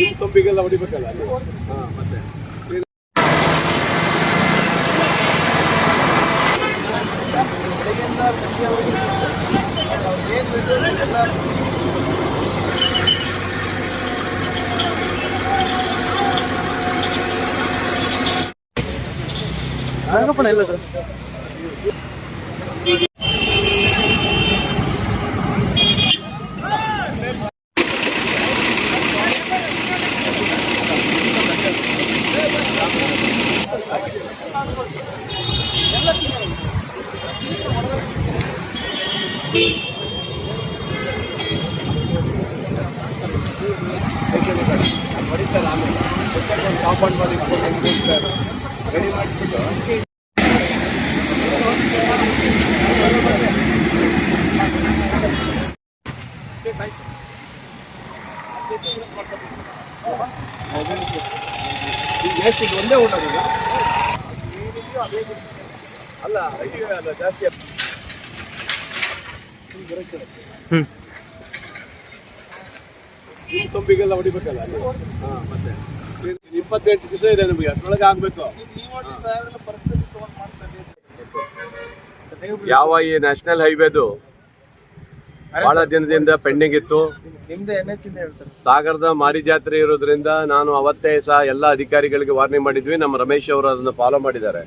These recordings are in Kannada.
ನಿಮ್ಮ ಕಂಬಿಗೆಲ್ಲ ಹೊಡಿಬೇಕಲ್ಲ ಹಾ ಮತ್ತೆ. ಹೊಡಿತಾರೆ ಕಾಂಪೌಂಡ್ ಮಾಡಿ ರೆಡಿ ಮಾಡಿಬಿಟ್ಟು ಒಂದೇ ಒಂದೇ ಉಂಟಲ್ಲ ಅಲ್ಲ ಅಲ್ಲ ಜಾಸ್ತಿ ನಿಮ್ಮ ತೊಂಬಿಗೆಲ್ಲ ಹೊಡಿಬೇಕಲ್ಲ ಹಾ ಮತ್ತೆ. ಇಪ್ಪತ್ತೆಂಟು ದಿವಸ ಇದೆ ನಿಮಗೆ ಅಷ್ಟೊಳಗೆ ಆಗ್ಬೇಕು. ಯಾವ ಈ ನ್ಯಾಷನಲ್ ಹೈವೇದು ಬಹಳ ದಿನದಿಂದ ಪೆಂಡಿಂಗ್ ಇತ್ತು. ಸಾಗರದ ಮಾರಿ ಜಾತ್ರೆ ಇರೋದ್ರಿಂದ ನಾನು ಅವತ್ತೇ ಸಹ ಎಲ್ಲ ಅಧಿಕಾರಿಗಳಿಗೆ ವಾರ್ನಿಂಗ್ ಮಾಡಿದ್ವಿ. ನಮ್ಮ ರಮೇಶ್ ಅವರು ಅದನ್ನು ಫಾಲೋ ಮಾಡಿದ್ದಾರೆ.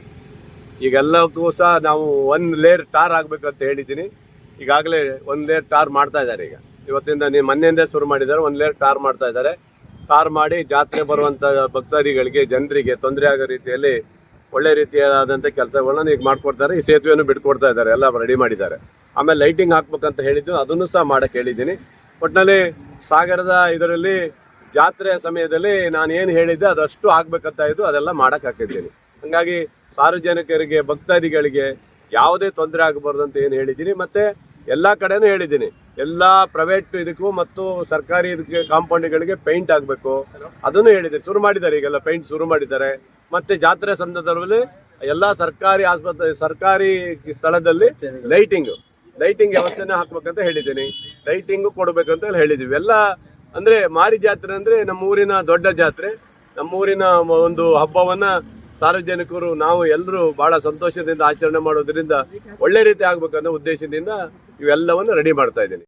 ಈಗೆಲ್ಲಕ್ಕೂ ಸಹ ನಾವು ಒನ್ ಲೇಯರ್ ಟಾರ್ ಆಗ್ಬೇಕು ಅಂತ ಹೇಳಿದ್ದೀನಿ. ಈಗಾಗಲೇ ಒಂದ್ ಲೇಯರ್ ಟಾರ್ ಮಾಡ್ತಾ ಇದ್ದಾರೆ ಈಗ. ಇವತ್ತಿಂದ ನೀವು ಮೊನ್ನೆಯಿಂದ ಶುರು ಮಾಡಿದ್ದಾರೆ ಒಂದು ಲೇಯರ್ ಟಾರ್ ಮಾಡ್ತಾ ಇದ್ದಾರೆ. ಟಾರ್ ಮಾಡಿ ಜಾತ್ರೆ ಬರುವಂತ ಭಕ್ತಾದಿಗಳಿಗೆ, ಜನರಿಗೆ ತೊಂದರೆ ಆಗೋ ರೀತಿಯಲ್ಲಿ ಒಳ್ಳೆ ರೀತಿಯಾದಂಥ ಕೆಲಸಗಳನ್ನ ಈಗ ಮಾಡ್ಕೊಡ್ತಾರೆ. ಈ ಸೇತುವೆಯನ್ನು ಬಿಟ್ಕೊಡ್ತಾ ಇದ್ದಾರೆ, ಎಲ್ಲ ರೆಡಿ ಮಾಡಿದ್ದಾರೆ. ಆಮೇಲೆ ಲೈಟಿಂಗ್ ಹಾಕ್ಬೇಕಂತ ಹೇಳಿದ್ದು, ಅದನ್ನು ಸಹ ಮಾಡಕ್ಕೆ ಹೇಳಿದ್ದೀನಿ. ಒಟ್ಟಿನಲ್ಲಿ ಸಾಗರದ ಇದರಲ್ಲಿ ಜಾತ್ರೆ ಸಮಯದಲ್ಲಿ ನಾನು ಏನು ಹೇಳಿದ್ದೆ, ಅದಷ್ಟು ಆಗ್ಬೇಕಂತ ಇದ್ದು ಅದೆಲ್ಲ ಮಾಡಕ್ ಹಾಕಿದ್ದೀನಿ. ಹಂಗಾಗಿ ಸಾರ್ವಜನಿಕರಿಗೆ ಭಕ್ತಾದಿಗಳಿಗೆ ಯಾವುದೇ ತೊಂದರೆ ಆಗಬಾರ್ದು ಅಂತ ಏನು ಹೇಳಿದ್ದೀನಿ ಮತ್ತೆ ಎಲ್ಲ ಕಡೆನೂ ಹೇಳಿದ್ದೀನಿ ಎಲ್ಲ ಪ್ರೈವೇಟ್ ಇದಕ್ಕೂ ಮತ್ತು ಸರ್ಕಾರಿ ಇದಕ್ಕೆ ಕಾಂಪೌಂಡ್ಗಳಿಗೆ ಪೇಂಟ್ ಆಗಬೇಕು. ಅದನ್ನು ಹೇಳಿದ್ದೀನಿ ಶುರು ಮಾಡಿದ್ದಾರೆ ಈಗೆಲ್ಲ ಪೇಂಟ್ ಶುರು ಮಾಡಿದ್ದಾರೆ. ಮತ್ತೆ ಜಾತ್ರೆ ಸಂದರ್ಭದಲ್ಲಿ ಎಲ್ಲ ಸರ್ಕಾರಿ ಆಸ್ಪತ್ರೆ ಸರ್ಕಾರಿ ಸ್ಥಳದಲ್ಲಿ ಲೈಟಿಂಗ್ ಲೈಟಿಂಗ್ ವ್ಯವಸ್ಥೆನ ಹಾಕ್ಬೇಕಂತ ಹೇಳಿದ್ದೀನಿ. ಲೈಟಿಂಗು ಕೊಡಬೇಕಂತ ಹೇಳಿದೀವಿ. ಎಲ್ಲ ಅಂದ್ರೆ ಮಾರಿ ಜಾತ್ರೆ ಅಂದ್ರೆ ನಮ್ಮ ಊರಿನ ದೊಡ್ಡ ಜಾತ್ರೆ. ನಮ್ಮ ಊರಿನ ಒಂದು ಹಬ್ಬವನ್ನ ಸಾರ್ವಜನಿಕರು, ನಾವು ಎಲ್ಲರೂ ಬಹಳ ಸಂತೋಷದಿಂದ ಆಚರಣೆ ಮಾಡೋದ್ರಿಂದ ಒಳ್ಳೆ ರೀತಿ ಆಗ್ಬೇಕನ್ನೋ ಉದ್ದೇಶದಿಂದ ಇವೆಲ್ಲವನ್ನು ರೆಡಿ ಮಾಡ್ತಾ ಇದ್ದೀನಿ.